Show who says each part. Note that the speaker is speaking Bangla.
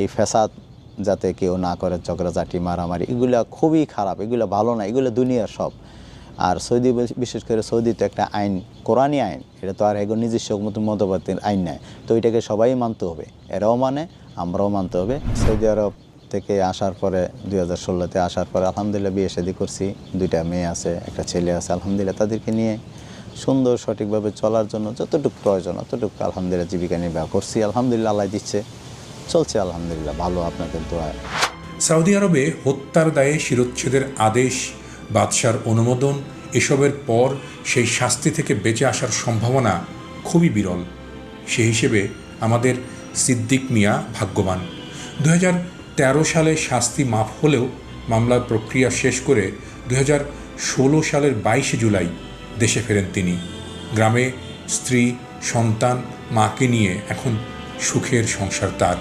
Speaker 1: এই ফ্যাসাদ যাতে কেউ না করে চক্রাচাটি মারামারি, এগুলা খুবই খারাপ, এগুলো ভালো না, এগুলো দুনিয়ার সব। আর সৌদি বিশেষ করে সৌদিতে একটা আইন, কোরআনই আইন, এটা তো আর এগুলো নিজস্ব মতো মতবাদের আইন নেয় তো এটাকে সবাই মানতে হবে, এরাও মানে আমরাও মানতে হবে। সৌদি আরব থেকে আসার পরে, দুই হাজার ষোলোতে আসার পরে আলহামদুলিল্লাহ বিয়ে শাদি করছি, দুইটা মেয়ে আছে, একটা ছেলে আছে, আলহামদুলিল্লাহ তাদেরকে নিয়ে সুন্দর সঠিকভাবে চলার জন্য যতটুকু প্রয়োজন ততটুকু আলহামদুলিল্লাহ জীবিকা নির্বাহ করছি, আলহামদুলিল্লাহ আল্লাহ দিচ্ছে। চলছে, আলহামদুলিল্লাহ, ভালো আপনাদের দোয়ায়
Speaker 2: সৌদি আরবে হত্যার দায়ে শিরোচ্ছেদের আদেশ, বাদশার অনুমোদন, এসবের পর সেই শাস্তি থেকে বেঁচে আসার সম্ভাবনা খুবই বিরল। সে হিসেবে আমাদের সিদ্দিক মিয়া ভাগ্যবান। দু তেরো সালে শাস্তি মাফ হলেও মামলার প্রক্রিয়া শেষ করে দু ষোলো সালের বাইশে জুলাই দেশে ফেরেন তিনি। গ্রামে স্ত্রী, সন্তান, মাকে নিয়ে এখন সুখের সংসার তার।